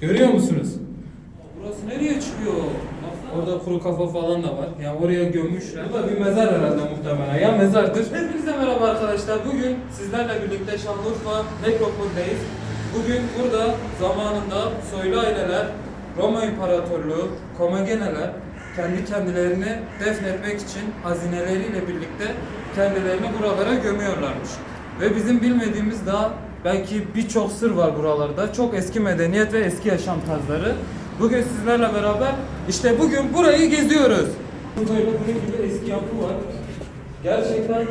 Görüyor musunuz? Burası nereye çıkıyor? Orada kuru kafa falan da var. Yani oraya gömmüşler. Bu da bir mezar herhalde muhtemelen. Ya mezardır. Hepinize merhaba arkadaşlar. Bugün sizlerle birlikte Şanlıurfa Nekropol'deyiz. Bugün burada zamanında soylu aileler, Roma İmparatorluğu, Komageneler kendi kendilerini defnetmek için hazineleriyle birlikte kendilerini buralara gömüyorlarmış. Ve bizim bilmediğimiz daha belki birçok sır var buralarda. Çok eski medeniyet ve eski yaşam tarzları. Bugün sizlerle beraber işte bugün burayı geziyoruz. Böyle bunun gibi eski yapı var. Gerçekten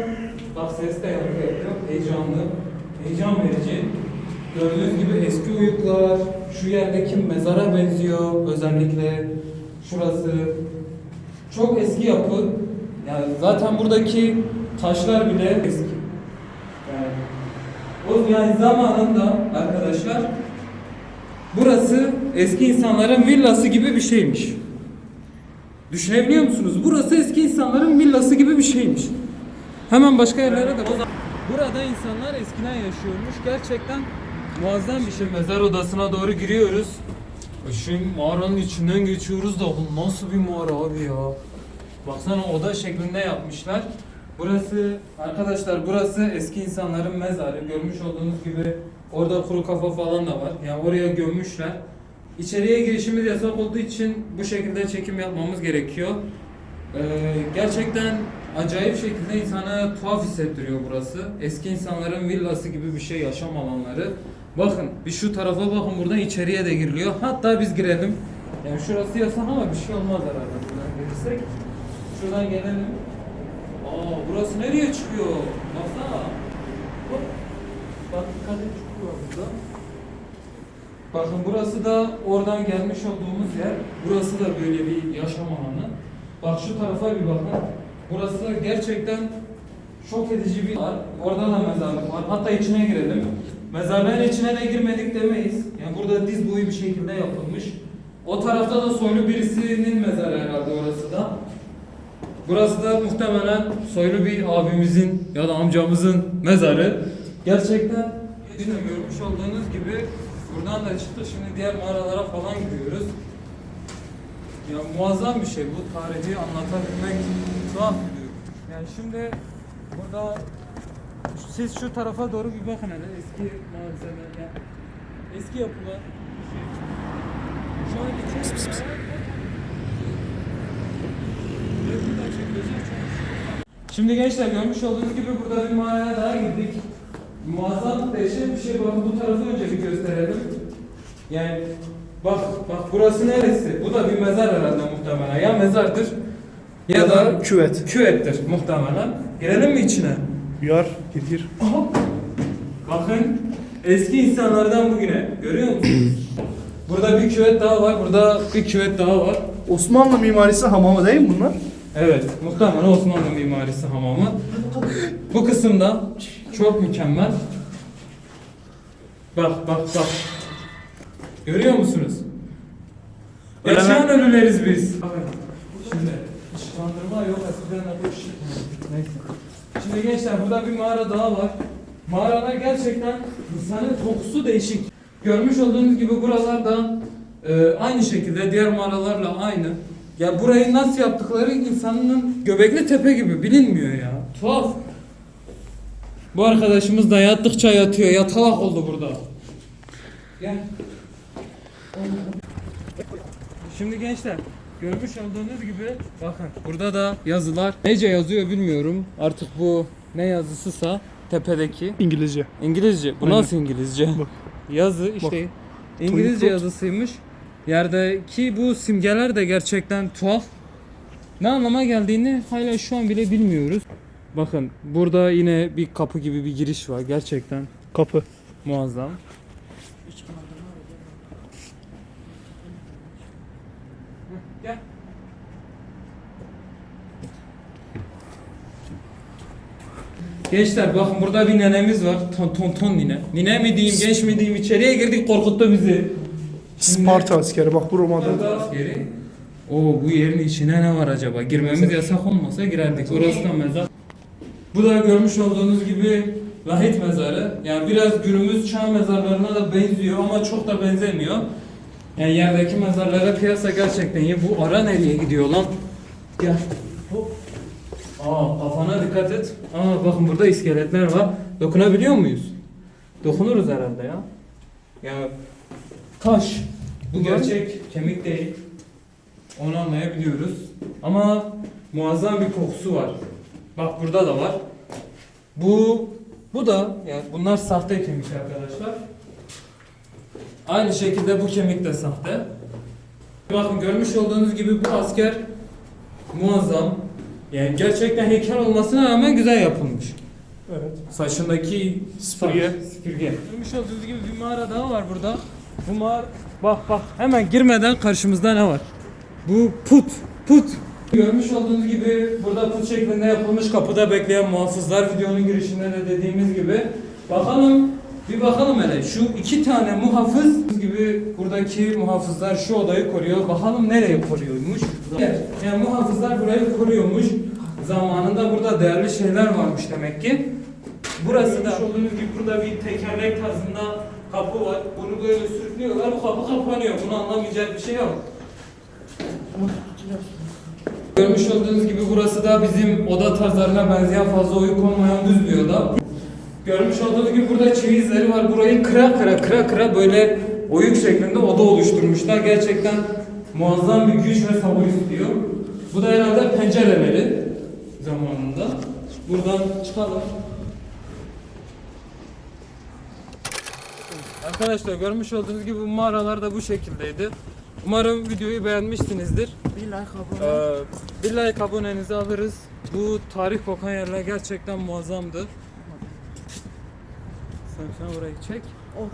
bak ses de yankı yapıyor. Heyecanlı, heyecan verici. Gördüğünüz gibi eski uyuklar, şu yerdeki mezara benziyor özellikle. Şurası çok eski yapı. Yani zaten buradaki taşlar bile eski. O yani zamanında arkadaşlar burası eski insanların villası gibi bir şeymiş. Düşünebiliyor musunuz? Burası eski insanların villası gibi bir şeymiş. Hemen başka yerlere de Burada insanlar eskiden yaşıyormuş. Gerçekten muazzam bir şey. Mezar odasına doğru giriyoruz. Şu mağaranın içinden geçiyoruz da bu nasıl bir mağara abi ya. Baksana oda şeklinde yapmışlar. Burası arkadaşlar burası eski insanların mezarı. Görmüş olduğunuz gibi orada kuru kafa falan da var. Yani oraya gömmüşler. İçeriye girişimiz yasak olduğu için bu şekilde çekim yapmamız gerekiyor. Ee, gerçekten acayip şekilde insana tuhaf hissettiriyor burası. Eski insanların villası gibi bir şey yaşam alanları. Bakın bir şu tarafa bakın buradan içeriye de giriliyor. Hatta biz girelim. Yani şurası yasak ama bir şey olmaz herhalde buradan gelirsek. Şuradan gelelim. Aa burası nereye çıkıyor? Baksana. Hop. Bak dikkat et çıkıyor burada. Bakın burası da oradan gelmiş olduğumuz yer. Burası da böyle bir yaşam alanı. Bak şu tarafa bir bakın. Burası da gerçekten şok edici bir var. Orada da mezarlık var. Hatta içine girelim. Mezarlığın içine de girmedik demeyiz. Yani burada diz boyu bir şekilde yapılmış. O tarafta da soylu birisinin mezarı herhalde orası da. Burası da muhtemelen soylu bir abimizin ya da amcamızın mezarı. Gerçekten işte görmüş olduğunuz gibi buradan da çıktık. Şimdi diğer mağaralara falan gidiyoruz. Ya muazzam bir şey bu tarihi anlatabilmek tuhaf. Yani şimdi burada siz şu tarafa doğru bir bakın hele eski malzemeler eski yapılar şu an içeride Şimdi gençler görmüş olduğunuz gibi burada bir mağaraya daha girdik. Muazzam dehşet bir şey. Bakın bu tarafı önce bir gösterelim. Yani bak bak burası neresi? Bu da bir mezar herhalde muhtemelen. Ya mezardır ya, da küvet. küvettir muhtemelen. Girelim mi içine? Yar, gir gir. Aha. Bakın eski insanlardan bugüne görüyor musunuz? Burada bir küvet daha var. Burada bir küvet daha var. Osmanlı mimarisi hamamı değil mi bunlar? Evet, muhtemelen Osmanlı mimarisi hamamı. Bu kısımda çok mükemmel. Bak bak bak. Görüyor musunuz? Yaşayan ölüleriz biz. Şimdi ışıklandırma yok eskiden de bu ışık. Neyse. Şimdi gençler burada bir mağara daha var. Mağaralar gerçekten insanın kokusu değişik. Görmüş olduğunuz gibi buralar da e, aynı şekilde diğer mağaralarla aynı. Ya burayı nasıl yaptıkları insanın Göbekli Tepe gibi bilinmiyor ya. Tuhaf. Bu arkadaşımız da yattıkça yatıyor. Yatalak oldu burada. Gel. Şimdi gençler görmüş olduğunuz gibi bakın burada da yazılar nece yazıyor bilmiyorum. Artık bu ne yazısısa tepedeki İngilizce. İngilizce. Bu Aynen. nasıl İngilizce? Bak. Yazı işte İngilizce Toy yazısıymış. Yerdeki bu simgeler de gerçekten tuhaf. Ne anlama geldiğini hala şu an bile bilmiyoruz. Bakın burada yine bir kapı gibi bir giriş var. Gerçekten Kapı. muazzam. Gel. Gençler bakın burada bir nenemiz var. Ton ton ton nine. Nine mi diyeyim, genç mi diyeyim? İçeriye girdik korkuttu bizi. Sparta askeri. Bak bu Roma'da. Burada askeri. Oo bu yerin içine ne var acaba? Girmemiz yasak olmasa girerdik. Orası da mezar. Bu da görmüş olduğunuz gibi lahit mezarı. Yani biraz günümüz çağ mezarlarına da benziyor ama çok da benzemiyor. Yani yerdeki mezarlara piyasa gerçekten iyi. Bu ara nereye gidiyor lan? Gel. Hop. Aa kafana dikkat et. Aa bakın burada iskeletler var. Dokunabiliyor muyuz? Dokunuruz herhalde ya. Ya taş. Bu gerçek kemik değil. Onu anlayabiliyoruz. Ama muazzam bir kokusu var. Bak burada da var. Bu bu da yani bunlar sahte kemik arkadaşlar. Aynı şekilde bu kemik de sahte. Bakın görmüş olduğunuz gibi bu asker muazzam. Yani gerçekten heykel olmasına rağmen güzel yapılmış. Evet. Saçındaki Süpürge. Süpürge. Görmüş olduğunuz gibi bir mağara daha var burada. Bu mağara bak bak hemen girmeden karşımızda ne var? Bu put. Put. Görmüş olduğunuz gibi burada put şeklinde yapılmış kapıda bekleyen muhafızlar videonun girişinde de dediğimiz gibi. Bakalım bir bakalım hele şu iki tane muhafız gibi buradaki muhafızlar şu odayı koruyor. Bakalım nereye koruyormuş? Yani muhafızlar burayı koruyormuş. Zamanında burada değerli şeyler varmış demek ki. Burası da Görmüş olduğunuz gibi burada bir tekerlek tarzında kapı var. Bunu böyle sürüklüyorlar. Bu kapı kapanıyor. Bunu anlamayacak bir şey yok. Görmüş olduğunuz gibi burası da bizim oda tarzlarına benzeyen fazla uyuk olmayan düz bir oda. Görmüş olduğunuz gibi burada çivi izleri var. Burayı kıra kıra kıra kıra böyle oyuk şeklinde oda oluşturmuşlar. Gerçekten muazzam bir güç ve sabır istiyor. Bu da herhalde pencereleri zamanında. Buradan çıkalım. Arkadaşlar görmüş olduğunuz gibi bu mağaralar da bu şekildeydi. Umarım videoyu beğenmişsinizdir. Bir like abone. Ee, bir like abonenizi alırız. Bu tarih kokan yerler gerçekten muazzamdı. Sen, sen orayı çek. Oldu.